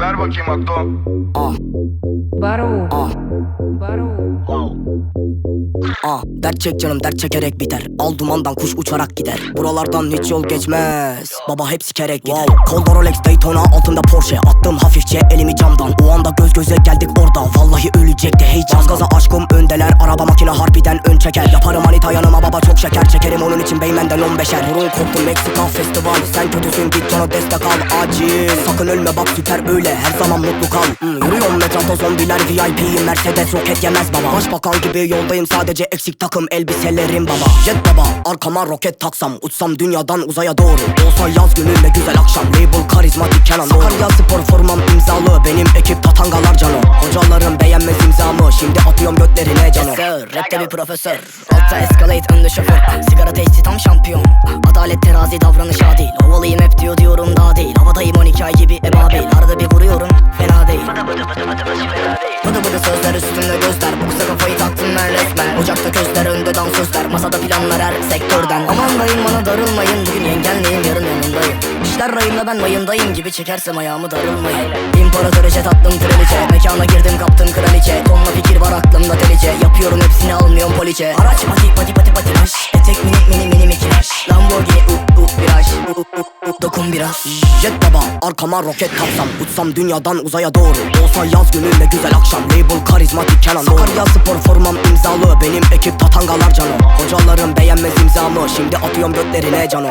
Ver bakayım Akdo. Ah Baro. ah Baro. Ah Dert çek canım dert çekerek biter. Al dumandan kuş uçarak gider. Buralardan hiç yol geçmez. Baba hep sikerek gider. Kolda Rolex Daytona altında Porsche. Attım hafifçe elimi camdan. O anda göz göze geldik orada. Vallahi ölecekti heyecan Gaza aşkım öndeler. Araba makine harbiden ön çeker. Yaparım manita yanıma baba çok şeker. Çekerim onun için beymenden on beşer. Burun koptu Meksika festival. Sen kötüsün git cana destek al acil. Sakın ölme bak süper öyle. Her zaman mutlu kal. Hmm, Yürüyorum metranda zombiler VIP Mercedes roket yemez baba. Başbakan gibi yoldayım sadece eksik takım elbiselerim baba. Jet baba arkama roket taksam Uçsam dünyadan uzaya doğru. Olsa yaz günü ne güzel akşam. Label karizmatik Kenan Sakarya spor formam imzalı Benim ekip tatangalar cano Hocalarım beğenmez imzamı Şimdi atıyorum götlerine cano Sir, rapte bir profesör. Altta escalate önde şoför Sigara teşhisi tam şampiyon. Adalet terazi davranış adil. Havalıyım hep diyor diyorum daha değil. Havadayım 12 ay gibi ebabil. Arada bir vuruyorum fena değil. Bıdı bıdı sözler üstümde közler önde dansözler Masada planlar her sektörden. Aman dayım bana darılmayın. Bugün yengenleyim yarın yanındayım. İşler rayında ben mayındayım gibi Çekersem ayağımı darılmayın. İmparatoriçe tattım kraliçe. Mekana girdim kaptım kraliçe. Tonla fikir var aklımda delice. Yapıyorum hepsini almıyorum poliçe. Araç pati Dokun biraz Jet baba arkama roket kapsam. Uçsam dünyadan uzaya doğru. Olsa yaz günü ne güzel akşam. Label karizmatik Kenan Sakarya spor formam imzalı. Benim ekip tatangalar cano Hocalarım beğenmez imzamı. Şimdi atıyorum götlerine cano